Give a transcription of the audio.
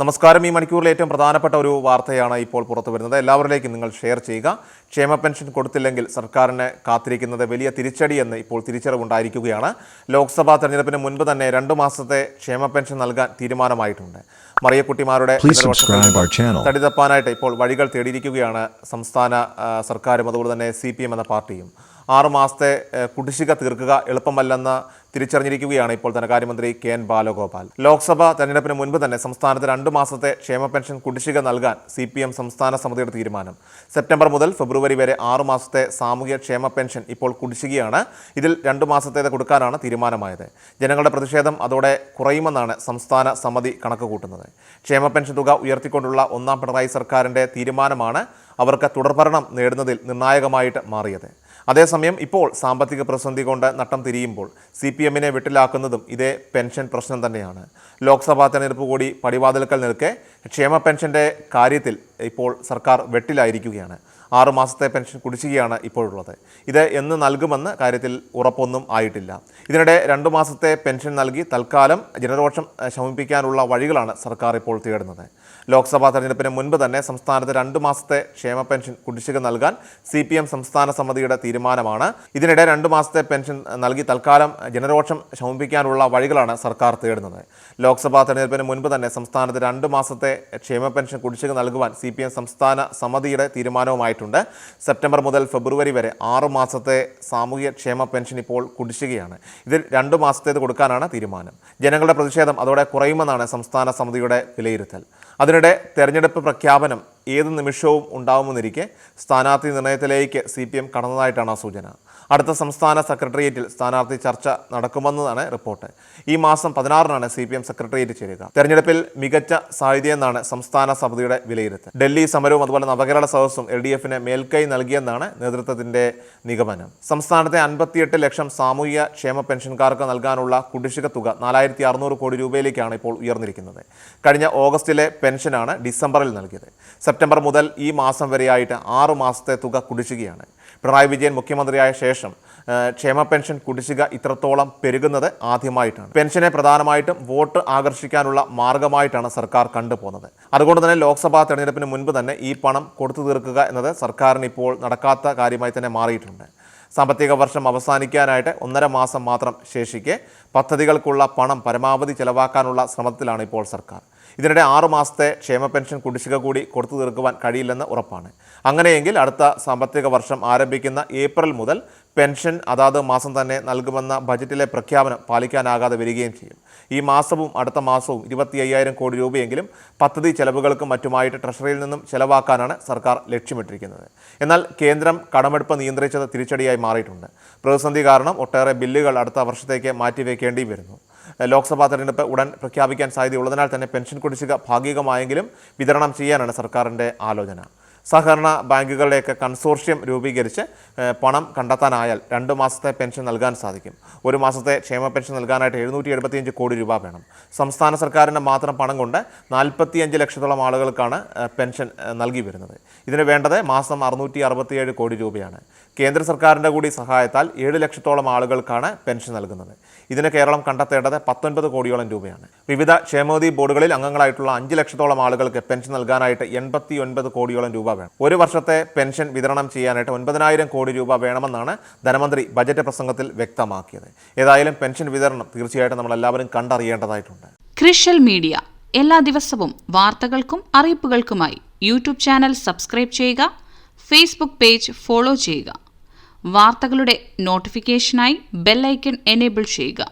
നമസ്കാരം. ഈ മണിക്കൂറിലെ ഏറ്റവും പ്രധാനപ്പെട്ട ഒരു വാർത്തയാണ് ഇപ്പോൾ പുറത്തു വരുന്നത്. എല്ലാവരിലേക്കും നിങ്ങൾ ഷെയർ ചെയ്യുക. ക്ഷേമ പെൻഷൻ കൊടുത്തില്ലെങ്കിൽ സർക്കാരിന് കാത്തിരിക്കുന്നത് വലിയ തിരിച്ചടിയെന്ന് ഇപ്പോൾ തിരിച്ചറിവുണ്ടായിരിക്കുകയാണ്. ലോക്സഭാ തെരഞ്ഞെടുപ്പിന് മുൻപ് തന്നെ രണ്ടു മാസത്തെ ക്ഷേമ പെൻഷൻ നൽകാൻ തീരുമാനമായിട്ടുണ്ട്. മറിയക്കുട്ടിമാരുടെ. തടിതപ്പാനായിട്ട് ഇപ്പോൾ വഴികൾ തേടിയിരിക്കുകയാണ് സംസ്ഥാന സർക്കാരും അതുപോലെ തന്നെ സി പി എം എന്ന പാർട്ടിയും. ആറ് മാസത്തെ ഏ, കുടിശ്ശിക തീർക്കുക എളുപ്പമല്ലെന്ന് തിരിച്ചറിഞ്ഞിരിക്കുകയാണ് ഇപ്പോൾ ധനകാര്യമന്ത്രി കെ എൻ ബാലഗോപാൽ. ലോക്സഭ തെരഞ്ഞെടുപ്പിന് മുൻപ് തന്നെ സംസ്ഥാനത്ത് രണ്ട് മാസത്തെ ക്ഷേമ പെൻഷൻ കുടിശ്ശിക നൽകാൻ സി പി എം സംസ്ഥാന സമിതിയുടെ തീരുമാനം. സെപ്റ്റംബർ മുതൽ ഫെബ്രുവരി വരെ ആറ് മാസത്തെ സാമൂഹ്യ ക്ഷേമ പെൻഷൻ ഇപ്പോൾ കുടിശ്ശികയാണ്. ഇതിൽ രണ്ട് മാസത്തേത് കൊടുക്കാനാണ് തീരുമാനമായത്. ജനങ്ങളുടെ പ്രതിഷേധം അതോടെ കുറയുമെന്നാണ് സംസ്ഥാന സമിതി കണക്ക് കൂട്ടുന്നത് ക്ഷേമ പെൻഷൻ തുക ഉയർത്തിക്കൊണ്ടുള്ള ഒന്നാം പിണറായി സർക്കാരിന്റെ തീരുമാനമാണ് അവർക്ക് തുടർഭരണം നേടുന്നതിൽ നിർണായകമായിട്ട് മാറിയത്. അതേസമയം ഇപ്പോൾ സാമ്പത്തിക പ്രതിസന്ധി കൊണ്ട് നട്ടം തിരിയുമ്പോൾ സി പി എമ്മിനെ വിട്ടിലാക്കുന്നതും ഇതേ പെൻഷൻ പ്രശ്നം തന്നെയാണ്. ലോക്സഭാ തെരഞ്ഞെടുപ്പ് കൂടി പടിവാതിൽക്കൽ നിൽക്കെ ക്ഷേമ പെൻഷന്റെ കാര്യത്തിൽ ഇപ്പോൾ സർക്കാർ വെട്ടിലായിരിക്കുകയാണ്. ആറു മാസത്തെ പെൻഷൻ കുടിശ്ശികയാണ് ഇപ്പോഴുള്ളത്. ഇത് എന്ന് നൽകുമെന്ന് കാര്യത്തിൽ ഉറപ്പൊന്നും ആയിട്ടില്ല. ഇതിനിടെ രണ്ടു മാസത്തെ പെൻഷൻ നൽകി തൽക്കാലം ജനരോഷം ശമിപ്പിക്കാനുള്ള വഴികളാണ് സർക്കാർ ഇപ്പോൾ തേടുന്നത്. ലോക്സഭാ തെരഞ്ഞെടുപ്പിന് മുൻപ് തന്നെ സംസ്ഥാനത്ത് രണ്ട് മാസത്തെ ക്ഷേമ പെൻഷൻ കുടിശ്ശിക നൽകാൻ സി പി എം സംസ്ഥാന സമിതിയുടെ തീരുമാനമാണ്. ഇതിനിടെ രണ്ട് മാസത്തെ പെൻഷൻ നൽകി തൽക്കാലം ജനരോഷം ശമിപ്പിക്കാനുള്ള വഴികളാണ് സർക്കാർ തേടുന്നത്. ലോക്സഭാ തെരഞ്ഞെടുപ്പിന് മുൻപ് തന്നെ സംസ്ഥാനത്ത് രണ്ട് മാസത്തെ ക്ഷേമ പെൻഷൻ കുടിശ്ശിക നൽകുവാൻ സി പി എം സംസ്ഥാന സമിതിയുടെ തീരുമാനവുമായിട്ടുണ്ട്. സെപ്റ്റംബർ മുതൽ ഫെബ്രുവരി വരെ ആറ് മാസത്തെ സാമൂഹ്യ ക്ഷേമ പെൻഷൻ ഇപ്പോൾ കുടിശ്ശികയാണ്. ഇതിൽ രണ്ട് മാസത്തേത് കൊടുക്കാനാണ് തീരുമാനം. ജനങ്ങളുടെ പ്രതിഷേധം അതോടെ കുറയുമെന്നാണ് സംസ്ഥാന സമിതിയുടെ വിലയിരുത്തൽ. അതിനിടെ തെരഞ്ഞെടുപ്പ് പ്രഖ്യാപനം ഏത് നിമിഷവും ഉണ്ടാവുമെന്നിരിക്കെ സ്ഥാനാർത്ഥി നിർണയത്തിലേക്ക് സി പി എം കടന്നതായിട്ടാണ് സൂചന. അടുത്ത സംസ്ഥാന സെക്രട്ടേറിയറ്റിൽ സ്ഥാനാർത്ഥി ചർച്ച നടക്കുമെന്നതാണ് റിപ്പോർട്ട്. ഈ മാസം പതിനാറിനാണ് സി പി എം സെക്രട്ടേറിയറ്റ് ചേരുക. തെരഞ്ഞെടുപ്പിൽ മികച്ച സാധ്യതയെന്നാണ് സംസ്ഥാന സമിതിയുടെ വിലയിരുത്തൽ. ഡൽഹി സമരവും അതുപോലെ നവകേരള സദസ്സും എൽ ഡി എഫിന് മേൽക്കൈ നൽകിയെന്നാണ് നേതൃത്വത്തിന്റെ നിഗമനം. സംസ്ഥാനത്തെ അൻപത്തിയെട്ട് ലക്ഷം സാമൂഹിക ക്ഷേമ പെൻഷൻകാർക്ക് നൽകാനുള്ള കുടിശ്ശിക തുക നാലായിരത്തി അറുന്നൂറ് കോടി രൂപയിലേക്കാണ് ഇപ്പോൾ ഉയർന്നിരിക്കുന്നത്. കഴിഞ്ഞ ഓഗസ്റ്റിലെ പെൻഷനാണ് ഡിസംബറിൽ നൽകിയത്. സെപ്റ്റംബർ മുതൽ ഈ മാസം വരെയായിട്ട് ആറു മാസത്തെ തുക കുടിശ്ശികയാണ്. പിണറായി വിജയൻ മുഖ്യമന്ത്രിയായ ശേഷം ക്ഷേമ പെൻഷൻ കുടിശ്ശിക ഇത്രത്തോളം പെരുകുന്നത് ആദ്യമായിട്ടാണ്. പെൻഷനെ പ്രധാനമായിട്ടും വോട്ട് ആകർഷിക്കാനുള്ള മാർഗമായിട്ടാണ് സർക്കാർ കണ്ടുപോകുന്നത്. അതുകൊണ്ട് തന്നെ ലോക്സഭാ തെരഞ്ഞെടുപ്പിന് മുൻപ് തന്നെ ഈ പണം കൊടുത്തു തീർക്കുക എന്നത് സർക്കാരിന് ഇപ്പോൾ നടക്കാത്ത കാര്യമായി തന്നെ മാറിയിട്ടുണ്ട്. സാമ്പത്തിക വർഷം അവസാനിക്കാനായിട്ട് ഒന്നര മാസം മാത്രം ശേഷിക്കെ പദ്ധതികൾക്കുള്ള പണം പരമാവധി ചെലവാക്കാനുള്ള ശ്രമത്തിലാണ് ഇപ്പോൾ സർക്കാർ. ഇതിനിടെ ആറ് മാസത്തെ ക്ഷേമ പെൻഷൻ കുടിശ്ശിക കൂടി കൊടുത്തു തീർക്കുവാൻ കഴിയില്ലെന്ന് ഉറപ്പാണ്. അങ്ങനെയെങ്കിൽ അടുത്ത സാമ്പത്തിക വർഷം ആരംഭിക്കുന്ന ഏപ്രിൽ മുതൽ പെൻഷൻ അതാത് മാസം തന്നെ നൽകുമെന്ന ബജറ്റിലെ പ്രഖ്യാപനം പാലിക്കാനാകാതെ വരികയും ചെയ്യും. ഈ മാസവും അടുത്ത മാസവും ഇരുപത്തി അയ്യായിരം കോടി രൂപയെങ്കിലും പദ്ധതി ചെലവുകൾക്കും മറ്റുമായിട്ട് ട്രഷറിയിൽ നിന്നും ചെലവാക്കാനാണ് സർക്കാർ ലക്ഷ്യമിട്ടിരിക്കുന്നത്. എന്നാൽ കേന്ദ്രം കടമെടുപ്പ് നിയന്ത്രിച്ചത് തിരിച്ചടിയായി മാറിയിട്ടുണ്ട്. പ്രതിസന്ധി കാരണം ഒട്ടേറെ ബില്ലുകൾ അടുത്ത വർഷത്തേക്ക് മാറ്റിവെക്കേണ്ടി വരുന്നു. ലോക്സഭാ തെരഞ്ഞെടുപ്പ് ഉടൻ പ്രഖ്യാപിക്കാൻ സാധ്യതയുള്ളതിനാൽ തന്നെ പെൻഷൻ കുടിശ്ശിക ഭാഗികമായെങ്കിലും വിതരണം ചെയ്യാനാണ് സർക്കാരിന്റെ ആലോചന. സഹകരണ ബാങ്കുകളുടെയൊക്കെ കൺസോർഷ്യം രൂപീകരിച്ച് പണം കണ്ടെത്താനായാൽ രണ്ട് മാസത്തെ പെൻഷൻ നൽകാൻ സാധിക്കും. ഒരു മാസത്തെ ക്ഷേമ പെൻഷൻ നൽകാനായിട്ട് എഴുന്നൂറ്റി എഴുപത്തിയഞ്ച് കോടി രൂപ വേണം. സംസ്ഥാന സർക്കാരിന്റെ മാത്രം പണം കൊണ്ട് നാൽപ്പത്തിയഞ്ച് ലക്ഷത്തോളം ആളുകൾക്കാണ് പെൻഷൻ നൽകി വരുന്നത്. ഇതിന് വേണ്ടത് മാസം അറുന്നൂറ്റി അറുപത്തിയേഴ് കോടി രൂപയാണ്. കേന്ദ്ര സർക്കാരിന്റെ കൂടി സഹായത്താൽ ഏഴ് ലക്ഷത്തോളം ആളുകൾക്കാണ് പെൻഷൻ നൽകുന്നത്. ഇതിന് കേരളം കണ്ടെത്തേണ്ടത് പത്തൊൻപത് കോടിയോളം രൂപയാണ്. വിവിധ ക്ഷേമനിധി ബോർഡുകളിൽ അംഗങ്ങളായിട്ടുള്ള അഞ്ച് ലക്ഷത്തോളം ആളുകൾക്ക് പെൻഷൻ നൽകാനായിട്ട് എൺപത്തി ഒൻപത് കോടിയോളം രൂപ വേണം ഒരു വർഷത്തെ പെൻഷൻ വിതരണം ചെയ്യാനായിട്ട് ഒൻപതിനായിരം കോടി രൂപ വേണമെന്നാണ് ധനമന്ത്രി ബജറ്റ് പ്രസംഗത്തിൽ വ്യക്തമാക്കിയത്. ഏതായാലും പെൻഷൻ വിതരണം തീർച്ചയായിട്ടും നമ്മൾ എല്ലാവരും കണ്ടറിയേണ്ടതായിട്ടുണ്ട്. ക്രിഷ്യൽ മീഡിയ. എല്ലാ ദിവസവും വാർത്തകൾക്കും അറിയിപ്പുകൾക്കുമായി യൂട്യൂബ് ചാനൽ സബ്സ്ക്രൈബ് ചെയ്യുക ഫേസ്ബുക്ക് പേജ് ഫോളോ ചെയ്യുക. വാർത്തകളുടെ നോട്ടിഫിക്കേഷനായി ബെല്ലൈക്കൺ എനേബിൾ ചെയ്യുക.